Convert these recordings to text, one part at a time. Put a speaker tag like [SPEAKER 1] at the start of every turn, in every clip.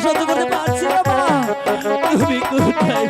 [SPEAKER 1] সহ্য করতে পারছি না তুমি কোথায়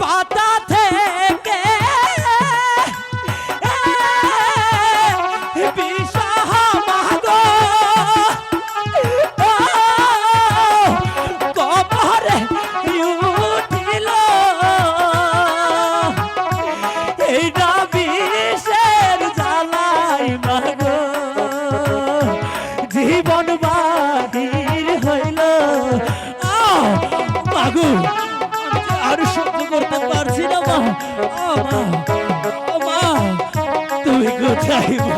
[SPEAKER 1] পাতা করতে না মা মা তুমি কোথায় মা?